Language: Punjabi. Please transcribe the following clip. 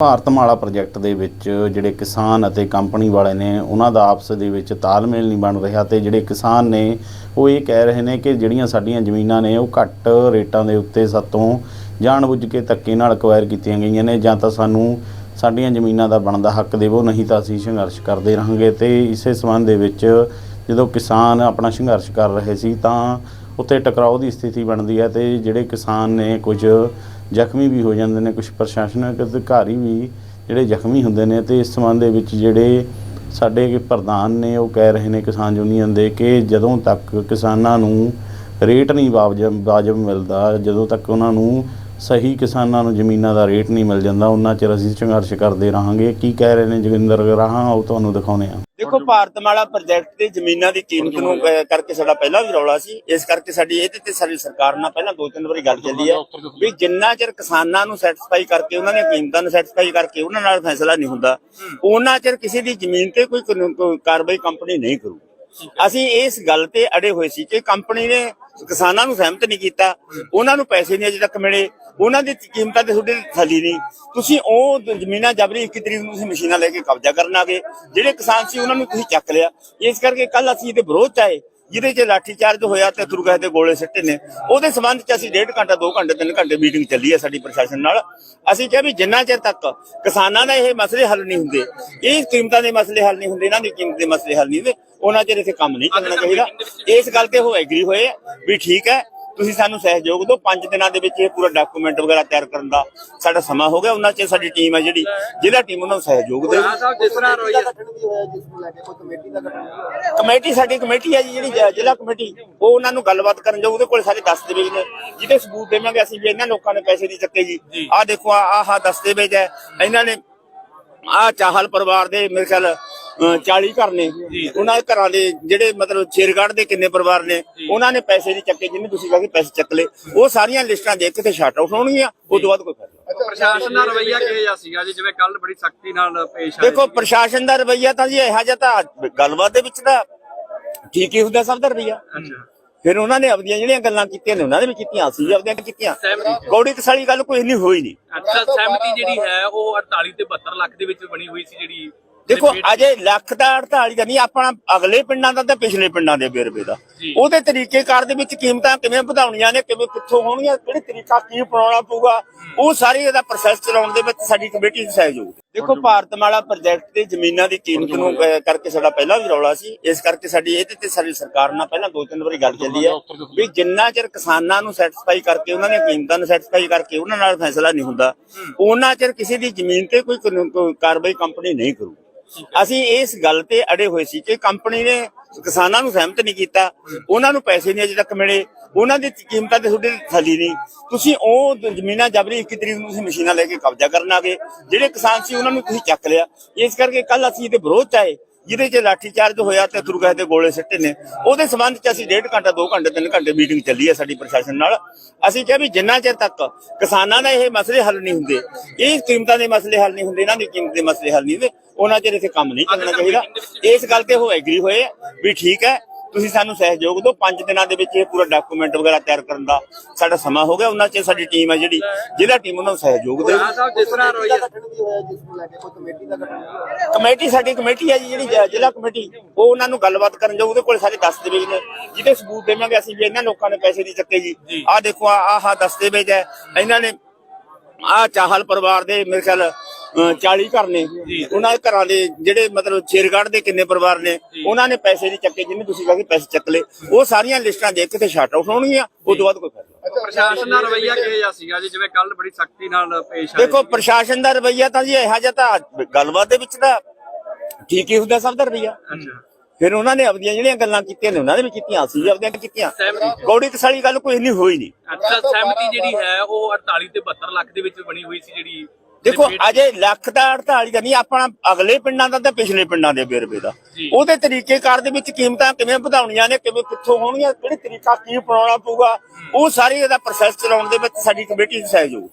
ਭਾਰਤਮਾਲਾ ਪ੍ਰੋਜੈਕਟ ਦੇ ਵਿੱਚ ਜਿਹੜੇ ਕਿਸਾਨ ਅਤੇ ਕੰਪਨੀ ਵਾਲੇ ਨੇ, ਉਹਨਾਂ ਦਾ ਆਪਸ ਦੇ ਵਿੱਚ ਤਾਲਮੇਲ ਨਹੀਂ ਬਣ ਰਿਹਾ ਤੇ ਜਿਹੜੇ ਕਿਸਾਨ ਨੇ, ਉਹ ਇਹ ਕਹਿ ਰਹੇ ਨੇ ਕਿ ਜਿਹੜੀਆਂ ਸਾਡੀਆਂ ਜ਼ਮੀਨਾਂ ਨੇ, ਉਹ ਘੱਟ ਰੇਟਾਂ ਦੇ ਉੱਤੇ ਸਾਤੋਂ ਜਾਣਬੁੱਝ ਕੇ ਧੱਕੇ ਨਾਲ ਅਕਵਾਇਰ ਕੀਤੀਆਂ ਗਈਆਂ ਨੇ, ਜਾਂ ਤਾਂ ਸਾਨੂੰ ਸਾਡੀਆਂ ਜ਼ਮੀਨਾਂ ਦਾ ਬਣਦਾ ਹੱਕ ਦੇਵੋ, ਨਹੀਂ ਤਾਂ ਅਸੀਂ ਸੰਘਰਸ਼ ਕਰਦੇ ਰਹਾਂਗੇ। ਤੇ ਇਸੇ ਸਬੰਧ ਦੇ ਵਿੱਚ ਜਦੋਂ ਕਿਸਾਨ ਆਪਣਾ ਸੰਘਰਸ਼ ਕਰ ਰਹੇ ਸੀ, ਤਾਂ ਉੱਥੇ ਟਕਰਾਓ ਦੀ ਸਥਿਤੀ ਬਣਦੀ ਹੈ ਤੇ ਜਿਹੜੇ ਕਿਸਾਨ ਨੇ ਕੁਝ ਜ਼ਖਮੀ ਵੀ ਹੋ ਜਾਂਦੇ ਨੇ, ਕੁਝ ਪ੍ਰਸ਼ਾਸਨਿਕ ਅਧਿਕਾਰੀ ਵੀ ਜਿਹੜੇ ਜ਼ਖਮੀ ਹੁੰਦੇ ਨੇ ਤੇ ਇਸ ਸੰਬੰਧ ਦੇ ਵਿੱਚ ਜਿਹੜੇ ਸਾਡੇ ਪ੍ਰਧਾਨ ਨੇ ਉਹ ਕਹਿ ਰਹੇ ਨੇ ਕਿਸਾਨ ਯੂਨੀਅਨ ਦੇ ਕਿ ਜਦੋਂ ਤੱਕ ਕਿਸਾਨਾਂ ਨੂੰ ਰੇਟ ਨਹੀਂ ਵਾਜਬ ਵਾਜਬ ਮਿਲਦਾ, ਜਦੋਂ ਤੱਕ ਉਹਨਾਂ ਨੂੰ ਸਹੀ ਕਿਸਾਨਾਂ ਨੂੰ ਜ਼ਮੀਨਾਂ ਦਾ ਰੇਟ ਨਹੀਂ ਮਿਲ ਜਾਂਦਾ ਉਹਨਾਂ ਚਿਰ ਅਸੀਂ ਸੰਘਰਸ਼ ਕਰਦੇ ਰਹਾਂਗੇ। ਕੀ ਕਹਿ ਰਹੇ ਨੇ ਜੋਗਿੰਦਰ ਰਾਹਾਂ ਉਹ ਤੁਹਾਨੂੰ ਦਿਖਾਉਂਦੇ ਆ ਦੇਖੋ ਭਾਰਤਮਾਲਾ ਪ੍ਰੋਜੈਕਟ ਤੇ ਜ਼ਮੀਨਾਂ ਦੀ ਕੀਮਤ ਨੂੰ ਅਹ, ਕਰਕੇ ਸਾਡਾ ਪਹਿਲਾਂ ਵੀ ਰੌਲਾ ਸੀ। ਇਸ ਕਰਕੇ ਸਾਡੀ ਇਹਦੇ ਤੇ ਸਾਡੀ ਸਰਕਾਰ ਨਾਲ ਪਹਿਲਾਂ ਦੋ ਤਿੰਨ ਵਾਰੀ ਗੱਲ ਚੱਲੀ ਹੈ ਵੀ ਜਿੰਨਾ ਚਿਰ ਕਿਸਾਨਾਂ ਨੂੰ ਸੈਟੀਸਫਾਈ ਕਰਕੇ ਉਹਨਾਂ ਦੀਆਂ ਕੀਮਤਾਂ ਨੂੰ ਸੈਟੀਸਫਾਈ ਕਰਕੇ ਉਹਨਾਂ ਨਾਲ ਫੈਸਲਾ ਨਹੀਂ ਹੁੰਦਾ ਉਹਨਾਂ ਚਿਰ ਕਿਸੇ ਦੀ ਜ਼ਮੀਨ ਤੇ ਕੋਈ ਕਾਨੂੰਨ- ਕੋਈ ਕਾਰਵਾਈ ਕੰਪਨੀ ਨਹੀਂ ਕਰੂ ਅਸੀਂ ਇਸ ਗੱਲ ਤੇ ਅੜੇ ਹੋਏ ਸੀ ਕਿ ਕੰਪਨੀ ਨੇ ਕਿਸਾਨਾਂ ਨੂੰ ਸਹਿਮਤ ਨਹੀਂ ਕੀਤਾ ਉਹਨਾਂ ਨੂੰ ਪੈਸੇ ਨਹੀਂ ਅਜੇ ਤੱਕ ਮਿਲੇ। ਉਹਨਾਂ ਦੀ ਕੀਮਤਾਂ ਤੇ ਤੁਹਾਡੇ ਥੱਲੀ ਨਹੀਂ। ਤੁਸੀਂ ਉਹ ਜ਼ਮੀਨਾਂ ਜਬਰੀ 21 ਤਰੀਕ ਨੂੰ ਤੁਸੀਂ ਮਸ਼ੀਨਾਂ ਲੈ ਕੇ ਕਬਜ਼ਾ ਕਰਨ ਆ ਗਏ। ਜਿਹੜੇ ਕਿਸਾਨ ਸੀ ਉਹਨਾਂ ਨੂੰ ਤੁਸੀਂ ਚੱਕ ਲਿਆ। ਇਸ ਕਰਕੇ ਕੱਲ ਅਸੀਂ ਇਹਦੇ ਵਿਰੋਧ ਚ ਆਏ। ਜਿਹਦੇ ਚ ਲਾਠੀਚਾਰਜ ਹੋਇਆ ਤੇ ਤੁਰਗਾਹ ਦੇ ਗੋਲੇ ਸਿੱਟੇ ਨੇ। ਉਹਦੇ ਸੰਬੰਧ ਚ ਅਸੀਂ ਡੇਢ ਘੰਟਾ 2 ਘੰਟੇ 3 ਘੰਟੇ ਮੀਟਿੰਗ ਚੱਲੀ ਹੈ ਸਾਡੀ ਪ੍ਰਸ਼ਾਸਨ ਨਾਲ। ਅਸੀਂ ਕਿਹਾ ਵੀ ਜਿੰਨਾ ਚਿਰ ਤੱਕ ਕਿਸਾਨਾਂ ਦਾ ਇਹ ਮਸਲੇ ਹੱਲ ਨਹੀਂ ਹੁੰਦੇ, ਇਹ ਕੀਮਤਾਂ ਦੇ ਮਸਲੇ ਹੱਲ ਨਹੀਂ ਹੁੰਦੇ, ਇਹਨਾਂ ਦੀ ਕੀਮਤ ਦੇ ਮਸਲੇ ਹੱਲ ਨਹੀਂ ਹੁੰਦੇ, ਉਹਨਾਂ ਚਿਰ ਇੱਥੇ ਕੰਮ ਨਹੀਂ ਚੱਲਣਾ ਚਾਹੀਦਾ। ਇਸ ਗੱਲ ਤੇ ਉਹ ਐਗਰੀ ਹੋਏ ਆ ਵੀ ਠੀਕ ਹੈ ਤੁਸੀਂ ਸਾਨੂੰ ਸਹਿਯੋਗ ਦਿਓ। 5 ਦਿਨਾਂ ਦੇ ਵਿੱਚ ਇਹ ਪੂਰਾ ਡਾਕੂਮੈਂਟ ਵਗੈਰਾ ਤਿਆਰ ਕਰਨ ਦਾ ਸਾਡਾ ਸਮਾਂ ਹੋ ਗਿਆ। ਉਹਨਾਂ ਚ ਸਾਡੀ ਟੀਮ ਹੈ ਜਿਹੜੀ ਜ਼ਿਲ੍ਹਾ ਟੀਮ ਉਹਨਾਂ ਨੂੰ ਸਹਿਯੋਗ ਦੇ ਕਮੇਟੀ ਸਾਡੀ ਕਮੇਟੀ ਹੈ ਜੀ ਜਿਹੜੀ ਜ਼ਿਲ੍ਹਾ ਕਮੇਟੀ ਉਹ ਉਹਨਾਂ ਨੂੰ ਗੱਲਬਾਤ ਕਰਨ ਜਾਊ। ਉਹਦੇ ਕੋਲ ਸਾਰੇ ਦਸਤਾਵੇਜ਼ ਨੇ ਜਿਹਦੇ ਸਬੂਤ ਦੇਵਾਂਗੇ ਅਸੀਂ ਵੀ ਇਹਨਾਂ ਲੋਕਾਂ ਨੇ ਪੈਸੇ ਨਹੀਂ ਚੱਕੇ ਜੀ। ਆਹ ਦੇਖੋ ਆਹ ਦਸਤਾਵੇਜ਼ ਹੈ ਇਹਨਾਂ ਨੇ ਆਹ ਚਾਹਲ ਪਰਿਵਾਰ ਦੇ ਮੇਰੇ ਖਿਆਲ 40 ਘਰ ਨੇ। ਉਹਨਾਂ ਦੇ ਘਰਾਂ ਦੇ ਜਿਹੜੇ ਮਤਲਬ ਸ਼ੇਰਗੜ੍ਹ ਦੇ ਕਿੰਨੇ ਪਰਿਵਾਰ ਨੇ ਉਹਨਾਂ ਨੇ ਪੈਸੇ ਨਹੀਂ ਚੱਕੇ ਜਿਹਨੇ ਤੁਸੀਂ ਕਹਾਂ ਕਿ ਪੈਸੇ ਚੱਕ ਲਏ। ਉਹ ਸਾਰੀਆਂ ਲਿਸਟਾਂ ਦੇਖ ਕੇ ਤੇ ਸ਼ਾਟ ਆਊਟ ਹੋਣਗੀਆਂ ਉਸ ਤੋਂ ਬਾਅਦ ਕੋਈ ਫੈਸਲਾ ਪ੍ਰਸ਼ਾਸਨ ਦਾ ਰਵਈਆ ਕਿਹੋ ਜਿਹਾ ਸੀਗਾ ਜੀ? ਜਿਵੇਂ ਕੱਲ ਬੜੀ ਸਖਤੀ ਨਾਲ ਪੇਸ਼ ਆਏ ਦੇਖੋ ਪ੍ਰਸ਼ਾਸਨ ਦਾ ਰਵਈਆ ਤਾਂ ਜੀ ਇਹੋ ਜਿਹਾ ਤਾਂ ਗੱਲਬਾਤ ਦੇ ਵਿੱਚ ਤਾਂ ਠੀਕ ਹੀ ਹੁੰਦਾ ਸਭ ਦਾ ਰਵਈਆ। ਅੱਛਾ। ਫਿਰ ਉਹਨਾਂ ਨੇ ਆਪਣੀਆਂ ਜਿਹੜੀਆਂ ਗੱਲਾਂ ਕੀਤੀਆਂ ਨੇ ਉਹਨਾਂ ਨੇ ਵੀ ਕੀਤੀਆਂ ਅਸੀਂ ਵੀ ਆਪਣੀਆਂ ਕੀਤੀਆਂ। ਗੌੜੀ ਕਸਾਲੀ ਗੱਲ ਕੋਈ ਇੰਨੀ ਹੋਈ ਨਹੀਂ। ਅੱਛਾ ਸਹਿਮਤੀ ਜਿਹੜੀ ਹੈ ਉਹ 48 ਤੇ 72 ਲੱਖ ਦੇ ਵਿੱਚ ਬਣੀ ਹੋਈ ਸੀ ਜਿਹੜੀ ਦੇਖੋ ਅਜੇ ਲੱਖ ਦਾ 48 ਦਾ ਨਹੀਂ ਆਪਣਾ ਅਗਲੇ ਪਿੰਡਾਂ ਦਾ ਤੇ ਪਿਛਲੇ ਪਿੰਡਾਂ ਦੇ ਬੇਰਬੇ ਦਾ। ਉਹਦੇ ਤਰੀਕੇਕਾਰ ਦੇ ਵਿੱਚ ਕੀਮਤਾਂ ਕਿਵੇਂ ਵਧਾਉਣੀਆਂ ਨੇ ਕਿਵੇਂ ਕਿੱਥੋਂ ਹੋਣਗੀਆਂ ਕਿਹੜੇ ਤਰੀਕਾ ਕੀ ਅਪਣਾਉਣਾ ਪਊਗਾ ਉਹ ਸਾਰੀ ਇਹਦਾ ਪ੍ਰੋਸੈਸ ਚਲਾਉਣ ਦੇ ਵਿੱਚ ਸਾਡੀ ਕਮੇਟੀ ਦੀ ਸਹਿਯੋਗ ਦੇਖੋ ਭਾਰਤਮਾਲਾ ਪ੍ਰੋਜੈਕਟ ਤੇ ਜ਼ਮੀਨਾਂ ਦੀ ਕੀਮਤ ਨੂੰ ਕਰਕੇ ਸਾਡਾ ਪਹਿਲਾਂ ਵੀ ਰੌਲਾ ਸੀ ਇਸ ਕਰਕੇ ਸਾਡੀ ਇਹਦੇ ਤੇ ਸਾਡੀ ਸਰਕਾਰ ਨਾਲ ਪਹਿਲਾਂ ਦੋ ਤਿੰਨ ਵਾਰੀ ਗੱਲ ਚੱਲੀ ਹੈ ਵੀ ਜਿੰਨਾ ਚਿਰ ਕਿਸਾਨਾਂ ਨੂੰ ਸੈਟੀਸਫਾਈ ਕਰਕੇ ਉਹਨਾਂ ਦੀਆਂ ਕੀਮਤਾਂ ਨੂੰ ਸੈਟੀਸਫਾਈ ਕਰਕੇ ਉਹਨਾਂ ਨਾਲ ਫੈਸਲਾ ਨਹੀਂ ਹੁੰਦਾ ਉਹਨਾਂ ਚਿਰ ਕਿਸੇ ਦੀ ਜ਼ਮੀਨ ਤੇ ਕੋਈ ਕਾਰਵਾਈ ਕੰਪਨੀ ਨਹੀਂ ਕਰੂ ਅਸੀਂ ਇਸ ਗੱਲ ਤੇ ਅੜੇ ਹੋਏ ਸੀ ਕਿ ਕੰਪਨੀ ਨੇ ਕਿਸਾਨਾਂ ਨੂੰ ਸਹਿਮਤ ਨਹੀਂ ਕੀਤਾ। ਉਹਨਾਂ ਨੂੰ ਪੈਸੇ ਨਹੀਂ ਅਜੇ ਤੱਕ ਮਿਲੇ। ਉਹਨਾਂ ਦੀ ਕੀਮਤਾਂ ਤੇ ਤੁਹਾਡੇ ਥੱਲੀ ਨਹੀਂ। ਤੁਸੀਂ ਉਹ ਜ਼ਮੀਨਾਂ ਜਬਰੀ 21 ਤਰੀਕ ਨੂੰ ਤੁਸੀਂ ਮਸ਼ੀਨਾਂ ਲੈ ਕੇ ਕਬਜ਼ਾ ਕਰਨ ਆ ਗਏ। ਜਿਹੜੇ ਕਿਸਾਨ ਸੀ ਉਹਨਾਂ ਨੂੰ ਤੁਸੀਂ ਚੱਕ ਲਿਆ। ਇਸ ਕਰਕੇ ਕੱਲ ਅਸੀਂ ਇਹਦੇ ਵਿਰੋਧ ਚ ਆਏ। ਜਿਹਦੇ ਚ ਲਾਠੀਚਾਰਜ ਹੋਇਆ ਤੇ ਤੁਰਗਾਹ ਦੇ ਗੋਲੇ ਸਿੱਟੇ ਨੇ, ਉਹਦੇ ਸੰਬੰਧ ਚ ਅਸੀਂ ਡੇਢ ਘੰਟਾ 2 ਘੰਟੇ 3 ਘੰਟੇ ਮੀਟਿੰਗ ਚੱਲੀ ਹੈ ਸਾਡੀ ਪ੍ਰਸ਼ਾਸਨ ਨਾਲ। ਅਸੀਂ ਕਿਹਾ ਵੀ ਜਿੰਨਾ ਚਿਰ ਤੱਕ ਕਿਸਾਨਾਂ ਦਾ ਇਹ ਮਸਲੇ ਹੱਲ ਨਹੀਂ ਹੁੰਦੇ, ਇਹ ਕੀਮਤਾਂ ਦੇ ਮਸਲੇ ਹੱਲ ਨਹੀਂ ਹੁੰਦੇ, ਇਹਨਾਂ ਦੀ ਕੀਮਤ ਦੇ ਮਸਲੇ ਹੱਲ ਨਹੀਂ ਹੁੰਦੇ, ਉਹਨਾਂ ਚਿਰ ਇੱਥੇ ਕੰਮ ਨਹੀਂ ਚੱਲਣਾ ਚਾਹੀਦਾ। ਇਸ ਗੱਲ ਤੇ ਉਹ ਐਗਰੀ ਹੋਏ ਆ ਵੀ ਠੀਕ ਹੈ ਤੁਸੀਂ ਸਾਨੂੰ ਸਹਿਯੋਗ ਦਿਓ। 5 ਦਿਨਾਂ ਦੇ ਵਿੱਚ ਇਹ ਪੂਰਾ ਡਾਕੂਮੈਂਟ ਵਗੈਰਾ ਤਿਆਰ ਕਰਨ ਦਾ ਸਾਡਾ ਸਮਾਂ ਹੋ ਗਿਆ। ਉਹਨਾਂ ਚ ਸਾਡੀ ਟੀਮ ਹੈ ਜਿਹੜੀ ਜ਼ਿਲ੍ਹਾ ਟੀਮ ਉਹਨਾਂ ਨੂੰ ਸਹਿਯੋਗ ਦੇ ਕਮੇਟੀ ਸਾਡੀ ਕਮੇਟੀ ਹੈ ਜੀ ਜਿਹੜੀ ਜ਼ਿਲ੍ਹਾ ਕਮੇਟੀ ਉਹ ਉਹਨਾਂ ਨੂੰ ਗੱਲਬਾਤ ਕਰਨ ਜਾਊ। ਉਹਦੇ ਕੋਲ ਸਾਰੇ ਦਸਤਾਵੇਜ਼ ਨੇ ਜਿਹਦੇ ਸਬੂਤ ਦੇਵਾਂਗੇ ਅਸੀਂ ਵੀ ਇਹਨਾਂ ਲੋਕਾਂ ਨੇ ਪੈਸੇ ਨਹੀਂ ਚੱਕੇ ਜੀ। ਆਹ ਦੇਖੋ ਆਹ ਦਸਤਾਵੇਜ਼ ਹੈ ਇਹਨਾਂ ਨੇ ਆਹ ਚਾਹਲ ਪਰਿਵਾਰ ਦੇ ਮੇਰੇ ਖਿਆਲ 40 ਘਰ ਨੇ। ਉਹਨਾਂ ਦੇ ਘਰਾਂ ਦੇ ਜਿਹੜੇ ਮਤਲਬ ਸ਼ੇਰਗੜ੍ਹ ਦੇ ਕਿੰਨੇ ਪਰਿਵਾਰ ਨੇ ਉਹਨਾਂ ਨੇ ਪੈਸੇ ਨਹੀਂ ਚੱਕੇ ਜਿਹਨੇ ਤੁਸੀਂ ਕਹਾਂ ਕਿ ਪੈਸੇ ਚੱਕ ਲਏ। ਉਹ ਸਾਰੀਆਂ ਲਿਸਟਾਂ ਦੇਖ ਕੇ ਤੇ ਸ਼ਾਟ ਆਊਟ ਹੋਣਗੀਆਂ ਉਸ ਤੋਂ ਬਾਅਦ ਕੋਈ ਫੈਸਲਾ ਪ੍ਰਸ਼ਾਸਨ ਦਾ ਰਵਈਆ ਕਿਹੋ ਜਿਹਾ ਸੀਗਾ ਜੀ? ਜਿਵੇਂ ਕੱਲ ਬੜੀ ਸਖਤੀ ਨਾਲ ਪੇਸ਼ ਆਏ ਦੇਖੋ ਪ੍ਰਸ਼ਾਸਨ ਦਾ ਰਵਈਆ ਤਾਂ ਜੀ ਇਹੋ ਜਿਹਾ ਤਾਂ ਗੱਲਬਾਤ ਦੇ ਵਿੱਚ ਤਾਂ ਠੀਕ ਹੀ ਹੁੰਦਾ ਸਭ ਦਾ ਰਵਈਆ। ਫਿਰ ਉਹਨਾਂ ਨੇ ਆਪਣੀਆਂ ਜਿਹੜੀਆਂ ਗੱਲਾਂ ਕੀਤੀਆਂ ਨੇ ਉਹਨਾਂ ਨੇ ਵੀ ਕੀਤੀਆਂ ਅਸੀਂ ਵੀ ਆਪਣੀਆਂ ਕੀਤੀਆਂ। ਗੌੜੀ ਕਸਾਲੀ ਗੱਲ ਕੋਈ ਇੰਨੀ ਹੋਈ ਨਹੀਂ। ਅੱਛਾ ਸਹਿਮਤੀ ਜਿਹੜੀ ਹੈ ਉਹ 48 ਤੇ 72 ਲੱਖ ਦੇ ਵਿੱਚ ਬਣੀ ਹੋਈ ਸੀ ਜਿਹੜੀ ਦੇਖੋ ਅਜੇ ਲੱਖ ਦਾ 48 ਦਾ ਨਹੀਂ ਆਪਣਾ ਅਗਲੇ ਪਿੰਡਾਂ ਦਾ ਤੇ ਪਿਛਲੇ ਪਿੰਡਾਂ ਦੇ ਬੇਰਬੇ ਦਾ। ਉਹਦੇ ਤਰੀਕੇਕਾਰ ਦੇ ਵਿੱਚ ਕੀਮਤਾਂ ਕਿਵੇਂ ਵਧਾਉਣੀਆਂ ਨੇ ਕਿਵੇਂ ਕਿੱਥੋਂ ਹੋਣਗੀਆਂ ਕਿਹੜੇ ਤਰੀਕਾ ਕੀ ਅਪਣਾਉਣਾ ਪਊਗਾ ਉਹ ਸਾਰੀ ਇਹਦਾ ਪ੍ਰੋਸੈਸ ਚਲਾਉਣ ਦੇ ਵਿੱਚ ਸਾਡੀ ਕਮੇਟੀ ਸਹਿਯੋਗ